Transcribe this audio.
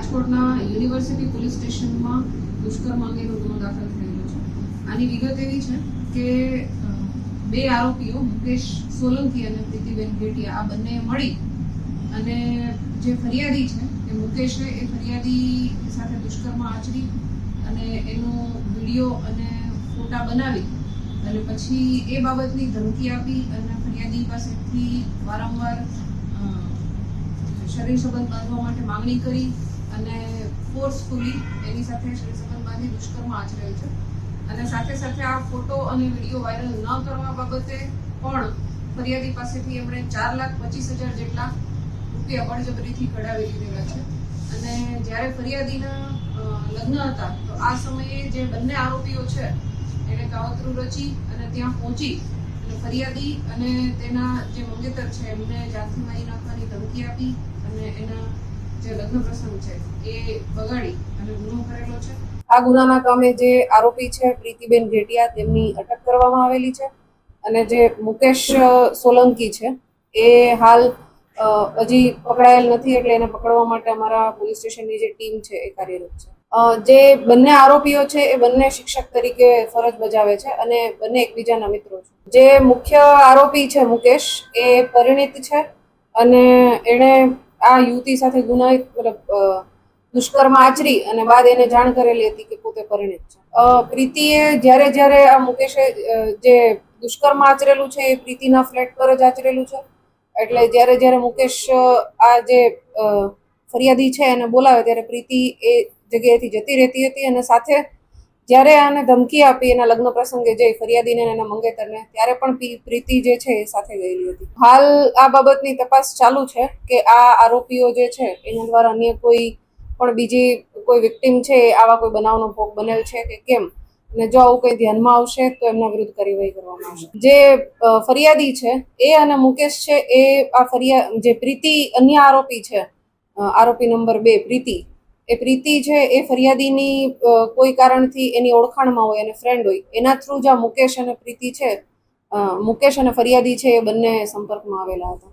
રાજકોટના university police સ્ટેશનમાં દુષ્કર્મ અંગેનો ગુનો દાખલ થયેલો છે. આની વિગત એવી છે કે બે આરોપીઓ, મુકેશ સોલંકી અને પ્રીતિબેન ભેટિયા, આ બંને મળી અને જે ફરિયાદી છે એ મુકેશે એ ફરિયાદી સાથે દુષ્કર્મ આચરી અને એનો વીડિયો અને ફોટા બનાવી અને પછી એ બાબતની ધમકી આપી અને ફરિયાદી પાસેથી વારંવાર શરીર સંબંધ બાંધવા માટે માંગણી કરી અને ફોર્સફુલી એની સાથે શ્રી સંબંધ બાંધી દુષ્કર્મ આચરેલ છે. અને સાથે સાથે આ ફોટો અને વીડિયો વાયરલ ન કરવા બાબતે પણ ફરિયાદી પાસેથી એમણે ચાર લાખ પચીસ હજાર જેટલા રૂપિયા બળજબરીથી કઢાવી લીધેલા છે. અને જ્યારે ફરિયાદીના લગ્ન હતા, તો આ સમયે જે બંને આરોપીઓ છે એણે કાવતરું રચી અને ત્યાં પહોંચી અને ફરિયાદી અને તેના જે મંગેતર છે, એમને જાનથી મારી નાખવાની ધમકી આપી અને એના આ ગુનાના કામે જે આરોપી છે, પ્રીતિબેન ઘેટિયા, તેમની અટક કરવામાં આવેલી છે અને જે મુકેશ સોલંકી છે, એ હાલ હજી પકડાયેલ નથી એટલે એને પકડવા માટે અમારા પોલીસ સ્ટેશનની જે ટીમ છે, એ કાર્યરત છે. જે બંને આરોપીઓ છે, એ બંને શિક્ષક તરીકે ફરજ બજાવે છે અને બંને એકબીજાના મિત્રો છે. જે મુખ્ય આરોપી છે, મુકેશ, એ પરિણિત છે અને એણે આ યુવતી સાથે ગુનાહિત મતલબ દુષ્કર્મ આચરી અને બાદ એને જાણ કરેલી હતી કે પોતે પરિણિત છે. પ્રીતિએ જ્યારે જ્યારે આ મુકેશે જે દુષ્કર્મ આચરેલું છે એ પ્રીતિના ફ્લેટ પર જ આચરેલું છે. એટલે જ્યારે જ્યારે મુકેશ આ જે ફરિયાદી છે એને બોલાવે ત્યારે પ્રીતિ એ જગ્યાએથી જતી રહેતી હતી અને સાથે જ્યારે આને ધમકી આપી એના લગ્ન પ્રસંગે જઈ ફરિયાદીને એના મંગેતરને, ત્યારે પણ પ્રીતિ જે છે એ સાથે ગયેલી હતી. હાલ આ બાબતની તપાસ ચાલુ છે કે આ આરોપીઓ જે છે, એના દ્વારા અન્ય કોઈ પણ બીજી કોઈ વિક્ટીમ છે એ આવા કોઈ બનાવનો ભોગ બનેલ છે કે કેમ? અને જો આવું કંઈ ધ્યાનમાં આવશે, તો એમના વિરુદ્ધ કાર્યવાહી કરવામાં આવશે. જે ફરિયાદી છે, એ અને મુકેશ છે, એ આ ફરિયાદ જે પ્રીતિ અન્ય આરોપી છે આરોપી નંબર બે પ્રીતિ એ પ્રીતિ છે, એ ફરિયાદીની કોઈ કારણથી એની ઓળખાણમાં હોય અને ફ્રેન્ડ હોય, એના થ્રુ જ આ મુકેશ અને પ્રીતિ છે મુકેશ અને ફરિયાદી છે, એ બંને સંપર્કમાં આવેલા હતા.